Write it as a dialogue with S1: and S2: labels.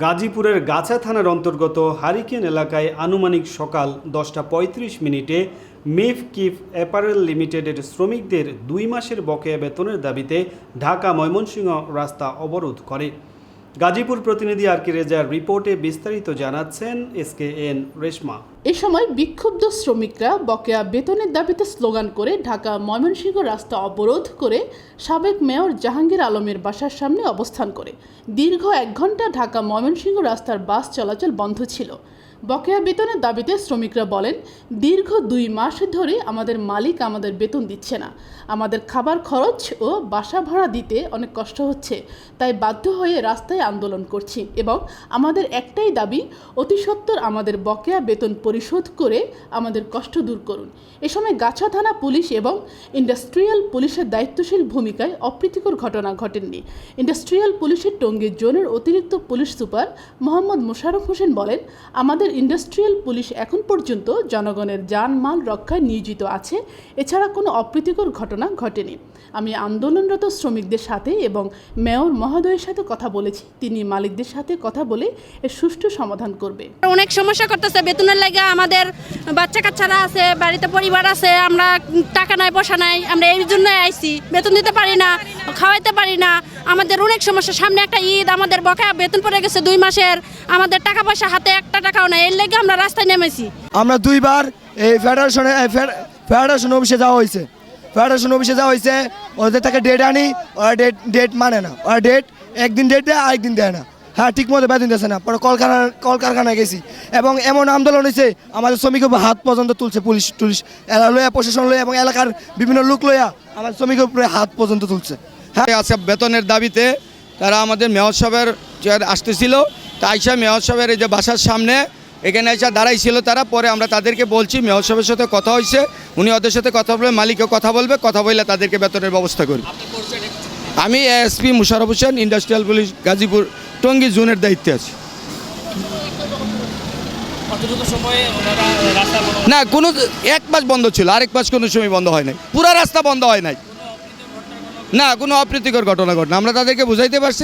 S1: গাজীপুরের গাছা থানার অন্তর্গত হারিকেন এলাকায় আনুমানিক সকাল দশটা পঁয়ত্রিশ মিনিটে মিফ কিফ অ্যাপারেল লিমিটেডের শ্রমিকদের দুই মাসের বকেয়া বেতনের দাবিতে ঢাকা ময়মনসিংহ রাস্তা অবরোধ করে। গাজীপুর প্রতিনিধি আর কে রেজার রিপোর্টে বিস্তারিত জানাচ্ছেন এস কে এন রেশমা।
S2: এ সময় বিক্ষুব্ধ শ্রমিকরা বকেয়া বেতনের দাবিতে স্লোগান করে ঢাকা ময়মনসিংহ রাস্তা অবরোধ করে সাবেক মেয়র জাহাঙ্গীর আলমের বাসার সামনে অবস্থান করে। দীর্ঘ এক ঘণ্টা ঢাকা ময়মনসিংহ রাস্তার বাস চলাচল বন্ধ ছিল। বকেয়া বেতনের দাবিতে শ্রমিকরা বলেন, দীর্ঘ দুই মাস ধরে আমাদের মালিক আমাদের বেতন দিচ্ছে না। আমাদের খাবার খরচ ও বাসা ভাড়া দিতে অনেক কষ্ট হচ্ছে। তাই বাধ্য হয়ে রাস্তায় আন্দোলন করছি এবং আমাদের একটাই দাবি, অতি সত্বর আমাদের বকেয়া বেতন পরিশোধ করে আমাদের কষ্ট দূর করুন। এ সময় গাছা থানা পুলিশ এবং ইন্ডাস্ট্রিয়াল পুলিশের দায়িত্বশীল ভূমিকায় অপ্রীতিকর ঘটনা ঘটেননি। ইন্ডাস্ট্রিয়াল পুলিশের টঙ্গী জোনের অতিরিক্ত পুলিশ সুপার মোহাম্মদ মোশাররফ হোসেন বলেন, আমাদের ইন্ডাস্ট্রিয়াল পুলিশ এখন পর্যন্ত জনগণের যানমাল রক্ষায় নিয়োজিত আছে। এছাড়া কোনো অপ্রীতিকর ঘটনা ঘটেনি। আমি আন্দোলনরত শ্রমিকদের সাথে এবং মেয়র মহোদয়ের সাথে কথা বলেছি। তিনি মালিকদের সাথে কথা বলে এর সুষ্ঠু সমাধান করবে।
S3: অনেক সমস্যা করতেছে। বেতনের লাগে আমাদের বাচ্চা কাচ্চারা আছে, বাড়িতে পরিবার আছে, আমরা টাকা নাই, পয়সা নাই, আমরা এই জন্য আইছি। বেতন দিতে পারি না, খাওয়াইতে পারি না। আমাদের অনেক সমস্যা। সামনে একটা ঈদ, আমাদের বকেয়া বেতন পড়ে গেছে দুই মাসের। আমাদের টাকা পয়সা হাতে একটা টাকাও নাই। এর লেগে আমরা রাস্তায় নেমেছি।
S4: আমরা দুইবার এই ফেডারেশনে ফেডারেশন অফিসে যাওয়া হয়েছে ফেডারেশন অফিসে যাওয়া হয়েছে ওদের থেকে ডেট আনি, ওরা ডেট ডেট মানে না। ওরা ডেট একদিন ডেট দেয়, আরেকদিন দেয় না। হ্যাঁ ঠিক মতো বেতন দিতেছে না। পরে কলকারখানা কলকারখানায় গেছি। এবং এমন আন্দোলন হয়েছে আমাদের শ্রমিক হাত পর্যন্ত তুলছে পুলিশ টুলিশ। এলা লইয়া, প্রশাসন লইয়া এবং এলাকার বিভিন্ন লোক লইয়া আমাদের শ্রমিকের উপরে হাত পর্যন্ত তুলছে। হ্যাঁ।
S5: আছে বেতনের দাবিতে তারা আমাদের মেয়র চেয়ার আসতেছিল, তা আইসা মেয়র এই যে বাসার সামনে, এখানে এসে দাঁড়াইছিল তারা, পরে আমরা তাদেরকে বলছি, মেয়র সাথে কথা হয়েছে উনি ওদের সাথে কথা বলবে, মালিকও কথা বলবে, কথা বললে তাদেরকে বেতনের ব্যবস্থা করি। আমি SP Musharraf Hossain, industrial police Gazipur Tongi জোনের দায়িত্বে আছে। না কোনো এক মাস বন্ধ ছিল আরেক মাস কোনো সময় বন্ধ হয় নাই। পুরা রাস্তা বন্ধ হয় নাই। না কোনো অপ্রীতিকর ঘটনা ঘটনা আমরা তাদেরকে বুঝাইতে পারছি